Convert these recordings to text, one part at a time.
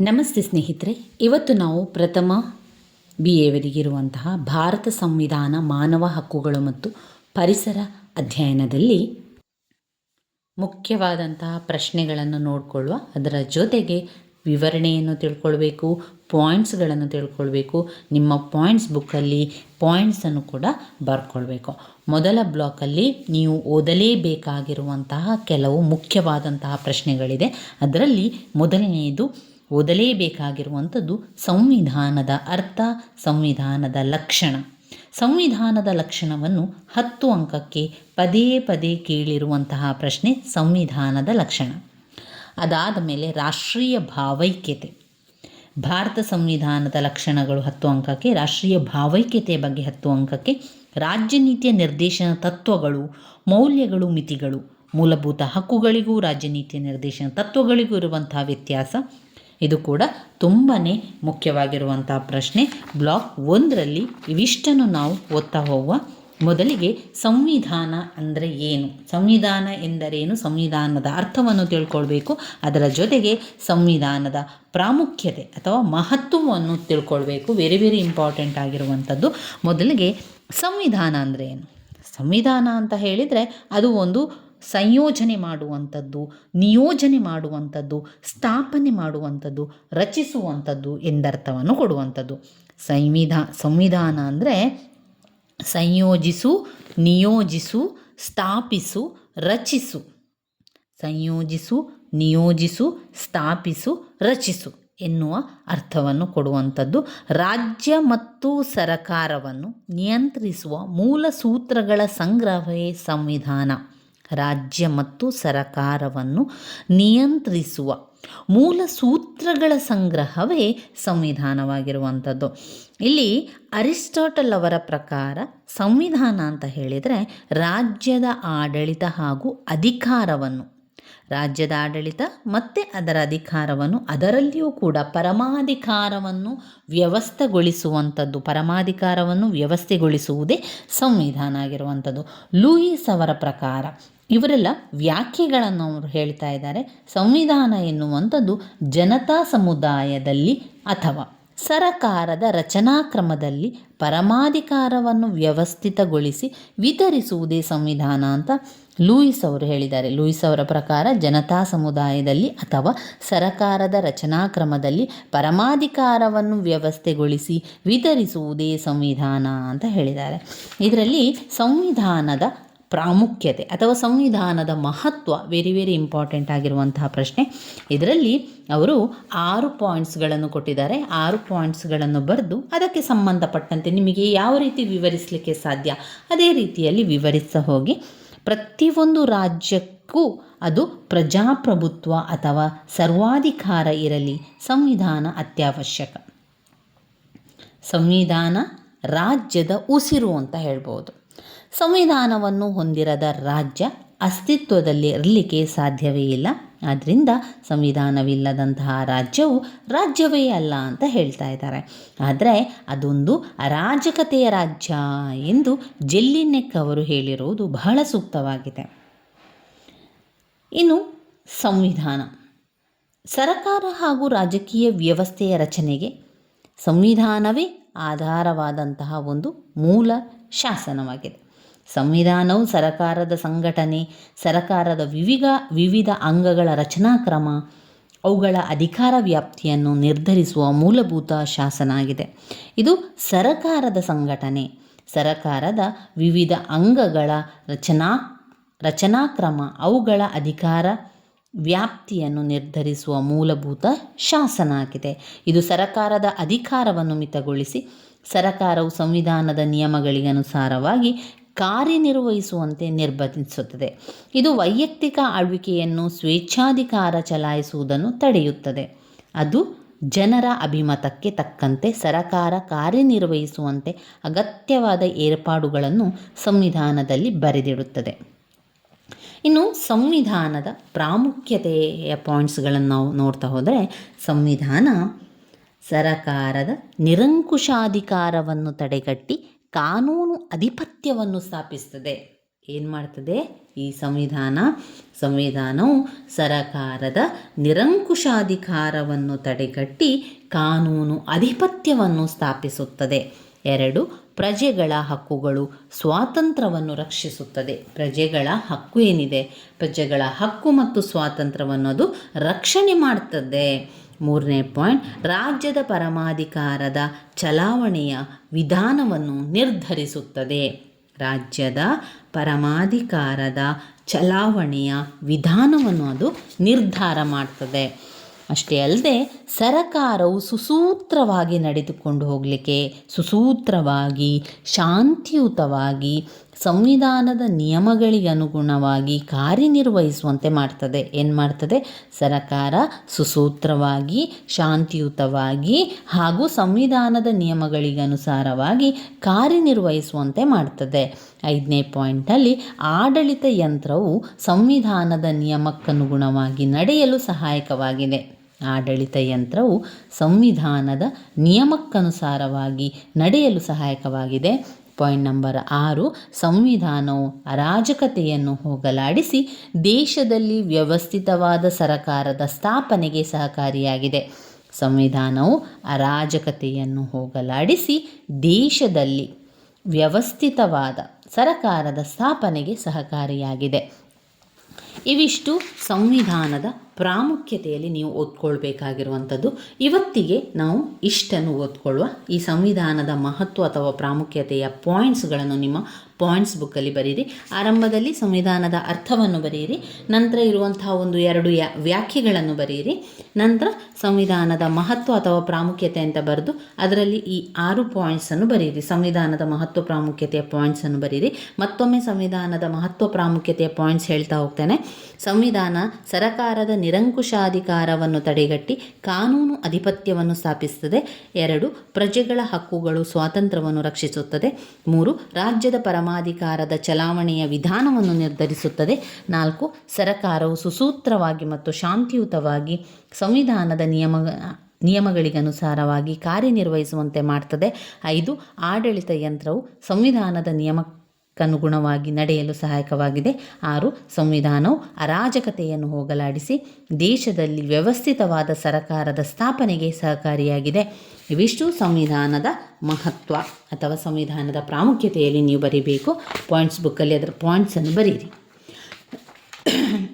ನಮಸ್ತೆ ಸ್ನೇಹಿತರೆ, ಇವತ್ತು ನಾವು ಪ್ರಥಮ ಬಿ ಎವರಿಗಿರುವಂತಹ ಭಾರತ ಸಂವಿಧಾನ ಮಾನವ ಹಕ್ಕುಗಳು ಮತ್ತು ಪರಿಸರ ಅಧ್ಯಯನದಲ್ಲಿ ಮುಖ್ಯವಾದಂತಹ ಪ್ರಶ್ನೆಗಳನ್ನು ನೋಡಿಕೊಳ್ಳುವ, ಅದರ ಜೊತೆಗೆ ವಿವರಣೆಯನ್ನು ತಿಳ್ಕೊಳ್ಬೇಕು, ಪಾಯಿಂಟ್ಸ್ಗಳನ್ನು ತಿಳ್ಕೊಳ್ಬೇಕು, ನಿಮ್ಮ ಪಾಯಿಂಟ್ಸ್ ಬುಕ್ಕಲ್ಲಿ ಪಾಯಿಂಟ್ಸನ್ನು ಕೂಡ ಬರ್ಕೊಳ್ಬೇಕು. ಮೊದಲ ಬ್ಲಾಕಲ್ಲಿ ನೀವು ಓದಲೇಬೇಕಾಗಿರುವಂತಹ ಕೆಲವು ಮುಖ್ಯವಾದಂತಹ ಪ್ರಶ್ನೆಗಳಿದೆ. ಅದರಲ್ಲಿ ಮೊದಲನೆಯದು ಓದಲೇಬೇಕಾಗಿರುವಂಥದ್ದು ಸಂವಿಧಾನದ ಅರ್ಥ, ಸಂವಿಧಾನದ ಲಕ್ಷಣ. ಸಂವಿಧಾನದ ಲಕ್ಷಣವನ್ನು ಹತ್ತು ಅಂಕಕ್ಕೆ ಪದೇ ಪದೇ ಕೇಳಿರುವಂತಹ ಪ್ರಶ್ನೆ ಸಂವಿಧಾನದ ಲಕ್ಷಣ. ಅದಾದ ಮೇಲೆ ರಾಷ್ಟ್ರೀಯ ಭಾವೈಕ್ಯತೆ. ಭಾರತ ಸಂವಿಧಾನದ ಲಕ್ಷಣಗಳು ಹತ್ತು ಅಂಕಕ್ಕೆ, ರಾಷ್ಟ್ರೀಯ ಭಾವೈಕ್ಯತೆಯ ಬಗ್ಗೆ ಹತ್ತು ಅಂಕಕ್ಕೆ, ರಾಜ್ಯ ನೀತಿಯ ನಿರ್ದೇಶನ ತತ್ವಗಳು, ಮೌಲ್ಯಗಳು, ಮಿತಿಗಳು, ಮೂಲಭೂತ ಹಕ್ಕುಗಳಿಗೂ ರಾಜ್ಯ ನೀತಿಯ ನಿರ್ದೇಶನ ತತ್ವಗಳಿಗೂ ಇರುವಂತಹ ವ್ಯತ್ಯಾಸ ಇದು ಕೂಡ ತುಂಬಾ ಮುಖ್ಯವಾಗಿರುವಂಥ ಪ್ರಶ್ನೆ. ಬ್ಲಾಕ್ ಒಂದರಲ್ಲಿ ಇವಿಷ್ಟನ್ನು ನಾವು ಓದ್ತಾ ಹೋಗುವ ಮೊದಲಿಗೆ ಸಂವಿಧಾನ ಅಂದರೆ ಏನು? ಸಂವಿಧಾನ ಎಂದರೇನು? ಸಂವಿಧಾನದ ಅರ್ಥವನ್ನು ತಿಳ್ಕೊಳ್ಬೇಕು. ಅದರ ಜೊತೆಗೆ ಸಂವಿಧಾನದ ಪ್ರಾಮುಖ್ಯತೆ ಅಥವಾ ಮಹತ್ವವನ್ನು ತಿಳ್ಕೊಳ್ಬೇಕು. ವೆರಿ ವೆರಿ ಇಂಪಾರ್ಟೆಂಟ್ ಆಗಿರುವಂಥದ್ದು. ಮೊದಲಿಗೆ ಸಂವಿಧಾನ ಅಂದರೆ ಏನು? ಸಂವಿಧಾನ ಅಂತ ಹೇಳಿದರೆ ಅದು ಒಂದು ಸಂಯೋಜನೆ ಮಾಡುವಂಥದ್ದು, ನಿಯೋಜನೆ ಮಾಡುವಂಥದ್ದು, ಸ್ಥಾಪನೆ ಮಾಡುವಂಥದ್ದು, ರಚಿಸುವಂಥದ್ದು ಎಂದರ್ಥವನ್ನು ಕೊಡುವಂಥದ್ದು. ಸಂವಿಧಾ, ಸಂವಿಧಾನ ಅಂದರೆ ಸಂಯೋಜಿಸು, ನಿಯೋಜಿಸು, ಸ್ಥಾಪಿಸು, ರಚಿಸು. ಸಂಯೋಜಿಸು, ನಿಯೋಜಿಸು, ಸ್ಥಾಪಿಸು, ರಚಿಸು ಎನ್ನುವ ಅರ್ಥವನ್ನು ಕೊಡುವಂಥದ್ದು. ರಾಜ್ಯ ಮತ್ತು ಸರಕಾರವನ್ನು ನಿಯಂತ್ರಿಸುವ ಮೂಲ ಸೂತ್ರಗಳ ಸಂಗ್ರಹವೇ ಸಂವಿಧಾನ. ರಾಜ್ಯ ಮತ್ತು ಸರಕಾರವನ್ನು ನಿಯಂತ್ರಿಸುವ ಮೂಲ ಸೂತ್ರಗಳ ಸಂಗ್ರಹವೇ ಸಂವಿಧಾನವಾಗಿರುವಂಥದ್ದು. ಇಲ್ಲಿ ಅರಿಸ್ಟಾಟಲ್ ಅವರ ಪ್ರಕಾರ ಸಂವಿಧಾನ ಅಂತ ಹೇಳಿದರೆ ರಾಜ್ಯದ ಆಡಳಿತ ಹಾಗೂ ಅಧಿಕಾರವನ್ನು, ರಾಜ್ಯದ ಆಡಳಿತ ಮತ್ತು ಅದರ ಅಧಿಕಾರವನ್ನು, ಅದರಲ್ಲಿಯೂ ಕೂಡ ಪರಮಾಧಿಕಾರವನ್ನು ವ್ಯವಸ್ಥೆಗೊಳಿಸುವಂಥದ್ದು, ಪರಮಾಧಿಕಾರವನ್ನು ವ್ಯವಸ್ಥೆಗೊಳಿಸುವುದೇ ಸಂವಿಧಾನ ಆಗಿರುವಂಥದ್ದು. ಲೂಯಿಸ್ ಅವರ ಪ್ರಕಾರ ಇವರೆಲ್ಲ ವ್ಯಾಖ್ಯೆಗಳನ್ನು ಅವರು ಹೇಳ್ತಾ ಇದ್ದಾರೆ. ಸಂವಿಧಾನ ಎನ್ನುವಂಥದ್ದು ಜನತಾ ಸಮುದಾಯದಲ್ಲಿ ಅಥವಾ ಸರಕಾರದ ರಚನಾಕ್ರಮದಲ್ಲಿ ಪರಮಾಧಿಕಾರವನ್ನು ವ್ಯವಸ್ಥಿತಗೊಳಿಸಿ ವಿತರಿಸುವುದೇ ಸಂವಿಧಾನ ಅಂತ ಲೂಯಿಸ್ ಅವರು ಹೇಳಿದ್ದಾರೆ. ಲೂಯಿಸ್ ಅವರ ಪ್ರಕಾರ ಜನತಾ ಸಮುದಾಯದಲ್ಲಿ ಅಥವಾ ಸರಕಾರದ ರಚನಾಕ್ರಮದಲ್ಲಿ ಪರಮಾಧಿಕಾರವನ್ನು ವ್ಯವಸ್ಥೆಗೊಳಿಸಿ ವಿತರಿಸುವುದೇ ಸಂವಿಧಾನ ಅಂತ ಹೇಳಿದ್ದಾರೆ. ಇದರಲ್ಲಿ ಸಂವಿಧಾನದ ಪ್ರಾಮುಖ್ಯತೆ ಅಥವಾ ಸಂವಿಧಾನದ ಮಹತ್ವ ವೆರಿ ವೆರಿ ಇಂಪಾರ್ಟೆಂಟ್ ಆಗಿರುವಂತಹ ಪ್ರಶ್ನೆ. ಇದರಲ್ಲಿ ಅವರು ಆರು ಪಾಯಿಂಟ್ಸ್ಗಳನ್ನು ಕೊಟ್ಟಿದ್ದಾರೆ. ಆರು ಪಾಯಿಂಟ್ಸ್ಗಳನ್ನು ಬರೆದು ಅದಕ್ಕೆ ಸಂಬಂಧಪಟ್ಟಂತೆ ನಿಮಗೆ ಯಾವ ರೀತಿ ವಿವರಿಸಲಿಕ್ಕೆ ಸಾಧ್ಯ? ಅದೇ ರೀತಿಯಲ್ಲಿ ವಿವರಿಸ ಹೋಗಿ. ಪ್ರತಿಯೊಂದು ರಾಜ್ಯಕ್ಕೂ ಅದು ಪ್ರಜಾಪ್ರಭುತ್ವ ಅಥವಾ ಸರ್ವಾಧಿಕಾರ ಇರಲಿ. ಸಂವಿಧಾನ ಅತ್ಯವಶ್ಯಕ. ಸಂವಿಧಾನ ರಾಜ್ಯದ ಉಸಿರು ಅಂತ ಹೇಳ್ಬೋದು. ಸಂವಿಧಾನವನ್ನು ಹೊಂದಿರದ ರಾಜ್ಯ ಅಸ್ತಿತ್ವದಲ್ಲಿ ಇರಲಿಕ್ಕೆ ಸಾಧ್ಯವೇ ಇಲ್ಲ. ಆದ್ದರಿಂದ ಸಂವಿಧಾನವಿಲ್ಲದಂತಹ ರಾಜ್ಯವು ರಾಜ್ಯವೇ ಅಲ್ಲ ಅಂತ ಹೇಳ್ತಾ ಇದ್ದಾರೆ. ಆದರೆ ಅದೊಂದು ಅರಾಜಕತೆಯ ರಾಜ್ಯ ಎಂದು ಜೆಲ್ಲಿನೆಕ್ ಅವರು ಹೇಳಿರುವುದು ಬಹಳ ಸೂಕ್ತವಾಗಿದೆ. ಇನ್ನು ಸಂವಿಧಾನ. ಸರಕಾರ ಹಾಗೂ ರಾಜಕೀಯ ವ್ಯವಸ್ಥೆಯ ರಚನೆಗೆ ಸಂವಿಧಾನವೇ ಆಧಾರವಾದಂತಹ ಒಂದು ಮೂಲ ಶಾಸನವಾಗಿದೆ. ಸಂವಿಧಾನವು ಸರಕಾರದ ಸಂಘಟನೆ, ಸರಕಾರದ ವಿವಿಧ ವಿವಿಧ ಅಂಗಗಳ ರಚನಾಕ್ರಮ, ಅವುಗಳ ಅಧಿಕಾರ ವ್ಯಾಪ್ತಿಯನ್ನು ನಿರ್ಧರಿಸುವ ಮೂಲಭೂತ ಶಾಸನ ಆಗಿದೆ ಇದು ಸರಕಾರದ ಸಂಘಟನೆ. ಸರಕಾರದ ವಿವಿಧ ಅಂಗಗಳ ರಚನಾ, ರಚನಾಕ್ರಮ, ಅವುಗಳ ಅಧಿಕಾರ ವ್ಯಾಪ್ತಿಯನ್ನು ನಿರ್ಧರಿಸುವ ಮೂಲಭೂತ ಶಾಸನ ಆಗಿದೆ ಇದು ಸರಕಾರದ ಅಧಿಕಾರವನ್ನು ಮಿತಗೊಳಿಸಿ, ಸರಕಾರವು ಸಂವಿಧಾನದ ನಿಯಮಗಳಿಗನುಸಾರವಾಗಿ ಕಾರ್ಯನಿರ್ವಹಿಸುವಂತೆ ನಿರ್ಬಂಧಿಸುತ್ತದೆ. ಇದು ವೈಯಕ್ತಿಕ ಆಳ್ವಿಕೆಯನ್ನು ಸ್ವೇಚ್ಛಾಧಿಕಾರ ಚಲಾಯಿಸುವುದನ್ನು ತಡೆಯುತ್ತದೆ. ಅದು ಜನರ ಅಭಿಮತಕ್ಕೆ ತಕ್ಕಂತೆ ಸರಕಾರ ಕಾರ್ಯನಿರ್ವಹಿಸುವಂತೆ ಅಗತ್ಯವಾದ ಏರ್ಪಾಡುಗಳನ್ನು ಸಂವಿಧಾನದಲ್ಲಿ ಬರೆದಿಡುತ್ತದೆ. ಇನ್ನು ಸಂವಿಧಾನದ ಪ್ರಾಮುಖ್ಯತೆಯ ಪಾಯಿಂಟ್ಸ್ಗಳನ್ನು ನಾವು ನೋಡ್ತಾ ಹೋದರೆ, ಸಂವಿಧಾನ ಸರಕಾರದ ನಿರಂಕುಶಾಧಿಕಾರವನ್ನು ತಡೆಗಟ್ಟಿ ಕಾನೂನು ಅಧಿಪತ್ಯವನ್ನು ಸ್ಥಾಪಿಸ್ತದೆ. ಏನು ಮಾಡ್ತದೆ? ಈ ಸಂವಿಧಾನ, ಸಂವಿಧಾನವು ಸರಕಾರದ ನಿರಂಕುಶಾಧಿಕಾರವನ್ನು ತಡೆಗಟ್ಟಿ ಕಾನೂನು ಅಧಿಪತ್ಯವನ್ನು ಸ್ಥಾಪಿಸುತ್ತದೆ. ಎರಡು, ಪ್ರಜೆಗಳ ಹಕ್ಕುಗಳು ಸ್ವಾತಂತ್ರ್ಯವನ್ನು ರಕ್ಷಿಸುತ್ತದೆ. ಪ್ರಜೆಗಳ ಹಕ್ಕು ಏನಿದೆ? ಪ್ರಜೆಗಳ ಹಕ್ಕು ಮತ್ತು ಸ್ವಾತಂತ್ರ್ಯವನ್ನು ಅದು ರಕ್ಷಣೆ ಮಾಡ್ತದೆ. ಮೂರನೇ ಪಾಯಿಂಟ್, ರಾಜ್ಯದ ಪರಮಾಧಿಕಾರದ ಚಲಾವಣೆಯ ವಿಧಾನವನ್ನು ನಿರ್ಧರಿಸುತ್ತದೆ. ರಾಜ್ಯದ ಪರಮಾಧಿಕಾರದ ಚಲಾವಣೆಯ ವಿಧಾನವನ್ನು ಅದು ನಿರ್ಧಾರ ಮಾಡ್ತದೆ. ಅಷ್ಟೇ ಅಲ್ಲದೆ, ಸರಕಾರವು ಸುಸೂತ್ರವಾಗಿ ನಡೆದುಕೊಂಡು ಹೋಗಲಿಕ್ಕೆ, ಸುಸೂತ್ರವಾಗಿ, ಶಾಂತಿಯುತವಾಗಿ ಸಂವಿಧಾನದ ನಿಯಮಗಳಿಗೆ ಅನುಗುಣವಾಗಿ ಕಾರ್ಯನಿರ್ವಹಿಸುವಂತೆ ಮಾಡ್ತದೆ. ಏನು ಮಾಡ್ತದೆ? ಸರಕಾರ ಸುಸೂತ್ರವಾಗಿ, ಶಾಂತಿಯುತವಾಗಿ ಹಾಗೂ ಸಂವಿಧಾನದ ನಿಯಮಗಳಿಗೆ ಅನುಸಾರವಾಗಿ ಕಾರ್ಯನಿರ್ವಹಿಸುವಂತೆ ಮಾಡ್ತದೆ. ಐದನೇ ಪಾಯಿಂಟಲ್ಲಿ ಆಡಳಿತ ಯಂತ್ರವು ಸಂವಿಧಾನದ ನಿಯಮಕ್ಕನುಗುಣವಾಗಿ ನಡೆಯಲು ಸಹಾಯಕವಾಗಿದೆ. ಆಡಳಿತ ಯಂತ್ರವು ಸಂವಿಧಾನದ ನಿಯಮಕ್ಕನುಸಾರವಾಗಿ ನಡೆಯಲು ಸಹಾಯಕವಾಗಿದೆ. ಪಾಯಿಂಟ್ ನಂಬರ್ ಆರು, ಸಂವಿಧಾನವು ಅರಾಜಕತೆಯನ್ನು ಹೋಗಲಾಡಿಸಿ ದೇಶದಲ್ಲಿ ವ್ಯವಸ್ಥಿತವಾದ ಸರಕಾರದ ಸ್ಥಾಪನೆಗೆ ಸಹಕಾರಿಯಾಗಿದೆ. ಸಂವಿಧಾನವು ಅರಾಜಕತೆಯನ್ನು ಹೋಗಲಾಡಿಸಿ ದೇಶದಲ್ಲಿ ವ್ಯವಸ್ಥಿತವಾದ ಸರಕಾರದ ಸ್ಥಾಪನೆಗೆ ಸಹಕಾರಿಯಾಗಿದೆ. ಇವಿಷ್ಟು ಸಂವಿಧಾನದ ಪ್ರಾಮುಖ್ಯತೆಯಲ್ಲಿ ನೀವು ಓದ್ಕೊಳ್ಬೇಕಾಗಿರುವಂಥದ್ದು. ಇವತ್ತಿಗೆ ನಾವು ಇಷ್ಟನ್ನು ಓದ್ಕೊಳ್ಳುವ ಈ ಸಂವಿಧಾನದ ಮಹತ್ವ ಅಥವಾ ಪ್ರಾಮುಖ್ಯತೆಯ ಪಾಯಿಂಟ್ಸ್ಗಳನ್ನು ನಿಮ್ಮ ಪಾಯಿಂಟ್ಸ್ ಬುಕ್ಕಲ್ಲಿ ಬರೀರಿ ಆರಂಭದಲ್ಲಿ ಸಂವಿಧಾನದ ಅರ್ಥವನ್ನು ಬರೆಯಿರಿ. ನಂತರ ಇರುವಂತಹ ಒಂದು ಎರಡು ವ್ಯಾಖ್ಯೆಗಳನ್ನು ಬರೆಯಿರಿ. ನಂತರ ಸಂವಿಧಾನದ ಮಹತ್ವ ಅಥವಾ ಪ್ರಾಮುಖ್ಯತೆ ಅಂತ ಬರೆದು ಅದರಲ್ಲಿ ಈ ಆರು ಪಾಯಿಂಟ್ಸನ್ನು ಬರೆಯಿರಿ. ಸಂವಿಧಾನದ ಮಹತ್ವ, ಪ್ರಾಮುಖ್ಯತೆಯ ಪಾಯಿಂಟ್ಸನ್ನು ಬರೀರಿ ಮತ್ತೊಮ್ಮೆ ಸಂವಿಧಾನದ ಮಹತ್ವ, ಪ್ರಾಮುಖ್ಯತೆಯ ಪಾಯಿಂಟ್ಸ್ ಹೇಳ್ತಾ ಹೋಗ್ತೇನೆ. ಸಂವಿಧಾನ ಸರಕಾರದ ನಿರಂಕುಶಾಧಿಕಾರವನ್ನು ತಡೆಗಟ್ಟಿ ಕಾನೂನು ಅಧಿಪತ್ಯವನ್ನು ಸ್ಥಾಪಿಸುತ್ತದೆ. ಎರಡು, ಪ್ರಜೆಗಳ ಹಕ್ಕುಗಳು ಸ್ವಾತಂತ್ರ್ಯವನ್ನು ರಕ್ಷಿಸುತ್ತದೆ. ಮೂರು, ರಾಜ್ಯದ ಪರಮಾಧಿಕಾರದ ಚಲಾವಣೆಯ ವಿಧಾನವನ್ನು ನಿರ್ಧರಿಸುತ್ತದೆ. ನಾಲ್ಕು, ಸರಕಾರವು ಸುಸೂತ್ರವಾಗಿ ಮತ್ತು ಶಾಂತಿಯುತವಾಗಿ ಸಂವಿಧಾನದ ನಿಯಮ, ನಿಯಮಗಳಿಗನುಸಾರವಾಗಿ ಕಾರ್ಯನಿರ್ವಹಿಸುವಂತೆ ಮಾಡ್ತದೆ. ಐದು, ಆಡಳಿತ ಯಂತ್ರವು ಸಂವಿಧಾನದ ನಿಯಮ ಅನುಗುಣವಾಗಿ ನಡೆಯಲು ಸಹಾಯಕವಾಗಿದೆ. ಆರು, ಸಂವಿಧಾನವು ಅರಾಜಕತೆಯನ್ನು ಹೋಗಲಾಡಿಸಿ ದೇಶದಲ್ಲಿ ವ್ಯವಸ್ಥಿತವಾದ ಸರಕಾರದ ಸ್ಥಾಪನೆಗೆ ಸಹಕಾರಿಯಾಗಿದೆ. ಇವಿಷ್ಟು ಸಂವಿಧಾನದ ಮಹತ್ವ ಅಥವಾ ಸಂವಿಧಾನದ ಪ್ರಾಮುಖ್ಯತೆಯಲ್ಲಿ ನೀವು ಬರೀಬೇಕು. ಪಾಯಿಂಟ್ಸ್ ಬುಕ್ಕಲ್ಲಿ ಅದರ ಪಾಯಿಂಟ್ಸನ್ನು ಬರೀರಿ.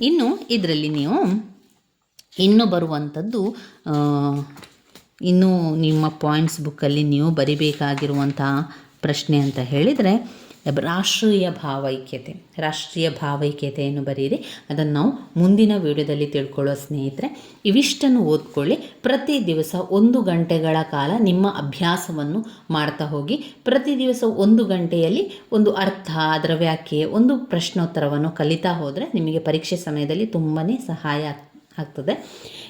ಇನ್ನು ಇದರಲ್ಲಿ ನೀವು ಇನ್ನು ಬರುವಂಥದ್ದು ಇನ್ನು ನಿಮ್ಮ ಪಾಯಿಂಟ್ಸ್ ಬುಕ್ಕಲ್ಲಿ ನೀವು ಬರಿಬೇಕಾಗಿರುವಂತಹ ಪ್ರಶ್ನೆ ಅಂತ ಹೇಳಿದರೆ ರಾಷ್ಟ್ರೀಯ ಭಾವೈಕ್ಯತೆ, ರಾಷ್ಟ್ರೀಯ ಭಾವೈಕ್ಯತೆಯನ್ನು ಬರೀರಿ? ಅದನ್ನು ನಾವು ಮುಂದಿನ ವಿಡಿಯೋದಲ್ಲಿ ತಿಳ್ಕೊಳ್ಳೋ ಸ್ನೇಹಿತರೆ, ಇವಿಷ್ಟನ್ನು ಓದ್ಕೊಳ್ಳಿ. ಪ್ರತಿ ದಿವಸ ಒಂದು ಗಂಟೆಗಳ ಕಾಲ ನಿಮ್ಮ ಅಭ್ಯಾಸವನ್ನು ಮಾಡ್ತಾ ಹೋಗಿ, ಪ್ರತಿ ದಿವಸ ಒಂದು ಗಂಟೆಯಲ್ಲಿ ಒಂದು ಅರ್ಥ, ಅದರ ವ್ಯಾಖ್ಯೆ, ಒಂದು ಪ್ರಶ್ನೋತ್ತರವನ್ನು ಕಲಿತಾ ಹೋದರೆ ನಿಮಗೆ ಪರೀಕ್ಷೆ ಸಮಯದಲ್ಲಿ ತುಂಬಾ ಸಹಾಯ ಆಗ್ತದೆ.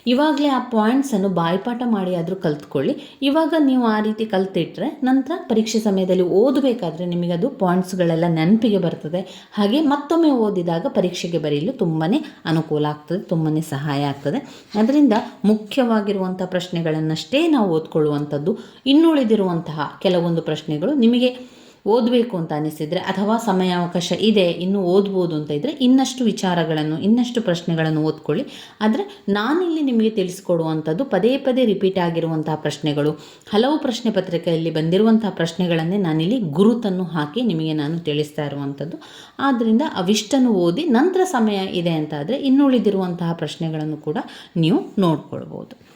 ಇವಾಗಲೇ ಆ ಪಾಯಿಂಟ್ಸನ್ನು ಬಾಯಿಪಾಠ ಮಾಡಿ ಆದರೂ ಕಲ್ತ್ಕೊಳ್ಳಿ. ಇವಾಗ ನೀವು ಆ ರೀತಿ ಕಲ್ತಿಟ್ರೆ ನಂತರ ಪರೀಕ್ಷೆ ಸಮಯದಲ್ಲಿ ಓದಬೇಕಾದ್ರೆ ನಿಮಗದು ಪಾಯಿಂಟ್ಸ್ಗಳೆಲ್ಲ ನೆನಪಿಗೆ ಬರ್ತದೆ. ಹಾಗೆ ಮತ್ತೊಮ್ಮೆ ಓದಿದಾಗ ಪರೀಕ್ಷೆಗೆ ಬರೆಯಲು ತುಂಬಾ ಅನುಕೂಲ ಆಗ್ತದೆ ತುಂಬಾ ಸಹಾಯ ಆಗ್ತದೆ. ಅದರಿಂದ ಮುಖ್ಯವಾಗಿರುವಂಥ ಪ್ರಶ್ನೆಗಳನ್ನಷ್ಟೇ ನಾವು ಓದ್ಕೊಳ್ಳುವಂಥದ್ದು, ಇನ್ನುಳಿದಿರುವಂತಹ ಕೆಲವೊಂದು ಪ್ರಶ್ನೆಗಳು ನಿಮಗೆ ಓದಬೇಕು ಅಂತ ಅನಿಸಿದರೆ ಅಥವಾ ಸಮಯಾವಕಾಶ ಇದೆ, ಇನ್ನೂ ಓದ್ಬೋದು ಅಂತ ಇದ್ದರೆ ಇನ್ನಷ್ಟು ವಿಚಾರಗಳನ್ನು, ಇನ್ನಷ್ಟು ಪ್ರಶ್ನೆಗಳನ್ನು ಓದ್ಕೊಳ್ಳಿ. ಆದರೆ ನಾನಿಲ್ಲಿ ನಿಮಗೆ ತಿಳಿಸ್ಕೊಡುವಂಥದ್ದು ಪದೇ ಪದೇ ರಿಪೀಟ್ ಆಗಿರುವಂತಹ ಪ್ರಶ್ನೆಗಳು, ಹಲವು ಪ್ರಶ್ನೆ ಪತ್ರಿಕೆಯಲ್ಲಿ ಬಂದಿರುವಂತಹ ಪ್ರಶ್ನೆಗಳನ್ನೇ ನಾನಿಲ್ಲಿ ಗುರುತನ್ನು ಹಾಕಿ ನಿಮಗೆ ನಾನು ತಿಳಿಸ್ತಾ ಇರುವಂಥದ್ದು. ಆದ್ದರಿಂದ ಅವಿಷ್ಟನ್ನು ಓದಿ ನಂತರ ಸಮಯ ಇದೆ ಅಂತಾದರೆ ಇನ್ನುಳಿದಿರುವಂತಹ ಪ್ರಶ್ನೆಗಳನ್ನು ಕೂಡ ನೀವು ನೋಡ್ಕೊಳ್ಬೋದು.